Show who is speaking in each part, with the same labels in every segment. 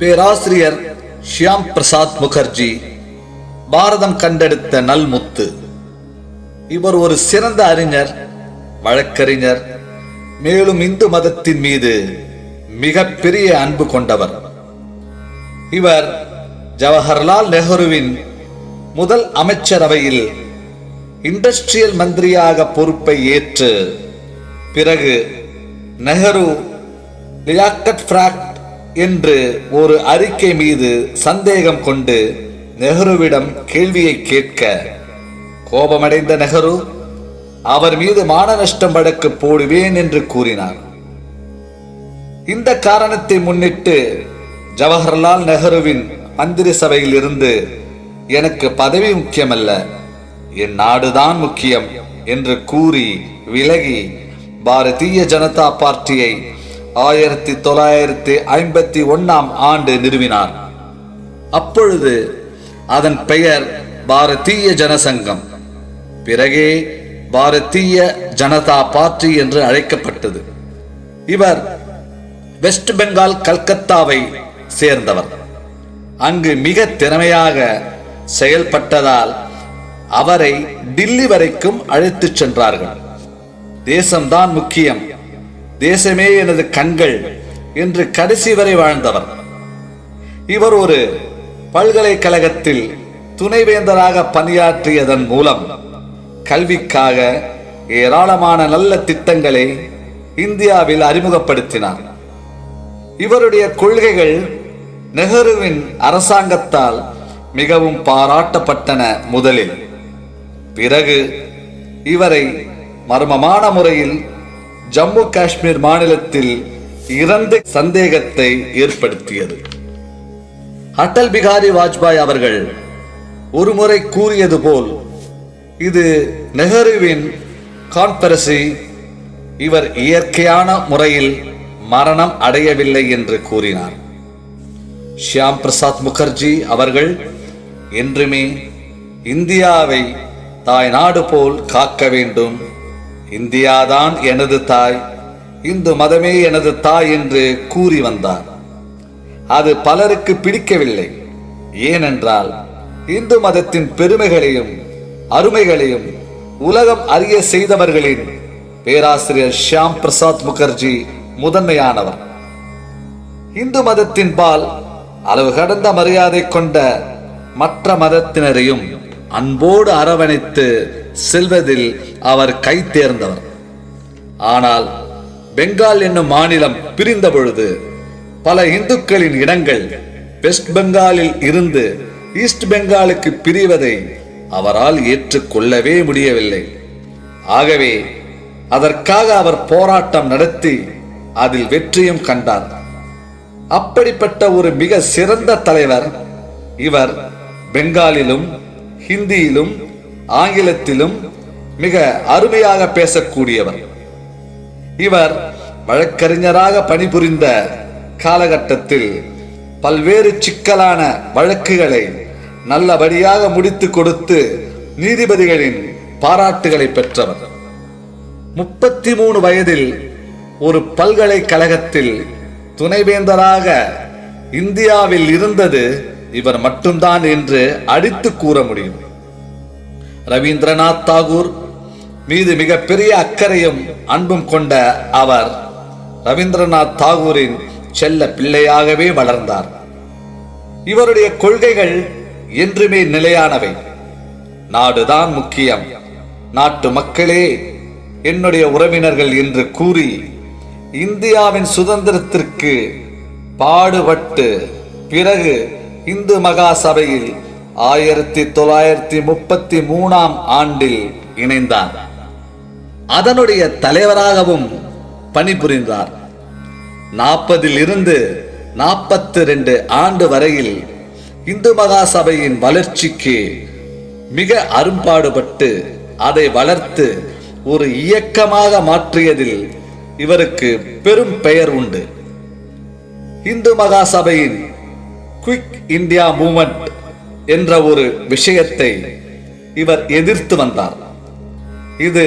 Speaker 1: பேராசிரியர் ஷியாம் பிரசாத் முகர்ஜி பாரதம் கண்டெடுத்த நல்முத்து. இவர் ஒரு சிறந்த அறிஞர் வழக்கறிஞர் மேலும் இந்து மதத்தின் மீது மிகப்பெரிய அன்பு கொண்டவர். இவர் ஜவஹர்லால் நெஹ்ருவின் முதல் அமைச்சரவையில் இண்டஸ்ட்ரியல் மந்திரியாக பொறுப்பை ஏற்று பிறகு நெஹ்ரு லியாக்கட் ஃப்ராக்ட் என்று ஒரு அறிக்கை மீது சந்தேகம் கொண்டு நெஹ்ருவிடம் கேள்வியை கேட்க கோபமடைந்த நெஹ்ரு அவர் மீது மான நஷ்டம் வழக்கு போடுவேன் என்று கூறினார். இந்த காரணத்தை முன்னிட்டு ஜவஹர்லால் நெஹ்ருவின் மந்திரி சபையில் இருந்து எனக்கு பதவி முக்கியமல்ல என் நாடுதான் முக்கியம் என்று கூறி விலகி பாரதிய ஜனதா பார்ட்டியை ஆயிரத்தி தொள்ளாயிரத்தி ஐம்பத்தி ஒன்னாம் ஆண்டு நிறுவினார். அப்பொழுது அதன் பெயர் பாரதிய ஜனசங்கம். பிறகே பாரதிய ஜனதா பார்ட்டி என்று அழைக்கப்பட்டது. இவர் வெஸ்ட் பெங்கால் கல்கத்தாவை சேர்ந்தவர். அங்கு மிக திறமையாக செயல்பட்டதால் அவரை டில்லி வரைக்கும் அழைத்துச் சென்றார்கள். தேசம்தான் முக்கியம். தேசமே எனது கண்கள் என்று கடைசி வரை வாழ்ந்தவர். இவர் ஒரு பல்கலைக்கழகத்தில் துணைவேந்தராக பணியாற்றியதன் மூலம் கல்விக்காக ஏராளமான நல்ல திட்டங்களை இந்தியாவில் அறிமுகப்படுத்தினார். இவருடைய கொள்கைகள் நெஹ்ருவின் அரசாங்கத்தால் மிகவும் பாராட்டப்பட்டன முதலில். பிறகு இவரை மர்மமான முறையில் ஜம்மு காஷ்மீர் மாநிலத்தில் இறந்த சந்தேகத்தை ஏற்படுத்தியது. அடல் பிகாரி வாஜ்பாய் அவர்கள் ஒருமுறை கூறியது போல் இது நெஹ்ருவின் கான்பரசி இவர் இயற்கையான முறையில் மரணம் அடையவில்லை என்று கூறினார். ஷியாம் பிரசாத் முகர்ஜி அவர்கள் என்றுமே இந்தியாவை தாய் நாடு போல் காக்க வேண்டும் இந்தியாதான் எனது தாய். இந்து மதமே எனது தாய் என்று கூறி வந்தார். அது பலருக்கு பிடிக்கவில்லை. ஏனென்றால் இந்து மதத்தின் பெருமைகளையும் அருமைகளையும் உலகம் அறிய செய்தவர்களின் பேராசிரியர் ஷியாம் பிரசாத் முகர்ஜி முதன்மையானவர். இந்து மதத்தின் பால் அளவு கடந்த மரியாதை கொண்ட மற்ற மதத்தினரையும் அன்போடு அரவணைத்து செல்வதில் அவர் கை தேர்ந்தவர். ஆனால் பெங்கால் என்னும் மாநிலம் பிரிந்த பொழுது பல இந்துக்களின் இடங்கள் வெஸ்ட் பெங்காலில் இருந்து ஈஸ்ட் பெங்காலுக்கு பிரிவதை அவரால் ஏற்றுக்கொள்ளவே முடியவில்லை. ஆகவே அதற்காக அவர் போராட்டம் நடத்தி அதில் வெற்றியும் கண்டார். அப்படிப்பட்ட ஒரு மிக சிறந்த தலைவர் இவர் பெங்காலிலும் ஹிந்தியிலும் ஆங்கிலத்திலும் மிக அருமையாக பேசக்கூடியவர். இவர் வழக்கறிஞராக பணிபுரிந்த காலகட்டத்தில் பல்வேறு சிக்கலான வழக்குகளை நல்லபடியாக முடித்து கொடுத்து நீதிபதிகளின் பாராட்டுகளை பெற்றவர். முப்பத்தி மூணு வயதில் ஒரு பல்கலைக்கழகத்தில் துணைவேந்தராக இந்தியாவில் இருந்தது இவர் மட்டும்தான் என்று அடித்து கூற முடியும். ரவீந்திரநாத் தாகூர் மீது மிகப்பெரிய அக்கறையும் அன்பும் கொண்ட அவர் ரவீந்திரநாத் தாகூரின் செல்ல பிள்ளையாகவே வளர்ந்தார். இவருடைய கொள்கைகள் என்றுமே நிலையானவை. நாடுதான் முக்கியம். நாட்டு மக்களே என்னுடைய உறவினர்கள் என்று கூறி இந்தியாவின் சுதந்திரத்திற்கு பாடுபட்டு பிறகு இந்து மகா சபையில் ஆயிரத்தி தொள்ளாயிரத்தி முப்பத்தி மூணாம் ஆண்டில் இணைந்தார். அதனுடைய தலைவராகவும் பணிபுரிந்தார். நாற்பதில் இருந்து நாற்பத்தி ரெண்டு ஆண்டு வரையில் இந்து மகா சபையின் வளர்ச்சிக்கு மிக அரும்பாடுபட்டு அதை வளர்த்து ஒரு இயக்கமாக மாற்றியதில் இவருக்கு பெரும் பெயர் உண்டு. இந்து மகா சபையின் குயிக் இந்தியா மூமெண்ட் என்ற ஒரு விஷயத்தை இவர் எதிர்த்து வந்தார். இது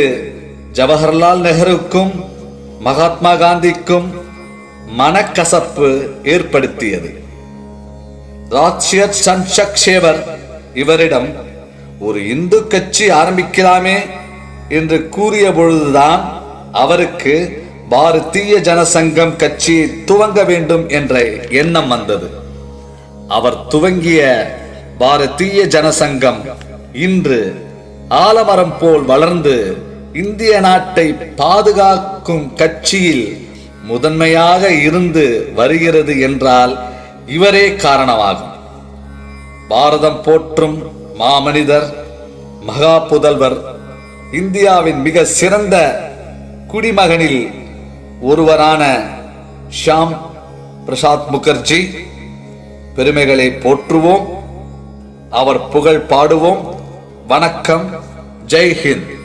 Speaker 1: ஜவஹர்லால் நெஹ்ருக்கும் மகாத்மா காந்திக்கும் மனக்கசப்பு ஏற்படுத்தியது. ராட்சியர் சன்ஷக் இவரிடம் ஒரு இந்து கட்சி ஆரம்பிக்கலாமே என்று கூறிய பொழுதுதான் அவருக்கு பாரதிய ஜனசங்கம் கட்சியை துவங்க வேண்டும் என்ற எண்ணம் வந்தது. அவர் துவங்கிய பாரதிய ஜனசங்கம் இன்று ஆலமரம் போல் வளர்ந்து இந்திய நாட்டை பாதுகாக்கும் கட்சியில் முதன்மையாக இருந்து வருகிறது என்றால் இவரே காரணமாகும். பாரதம் போற்றும் மாமனிதர் மகா புதல்வர் இந்தியாவின் மிக சிறந்த குடிமகனில் ஒருவரான ஷாம் பிரசாத் முகர்ஜி. பெருமைகளை போற்றுவோம். அவர் புகழ் பாடுவோம். வணக்கம். ஜெய்ஹிந்த்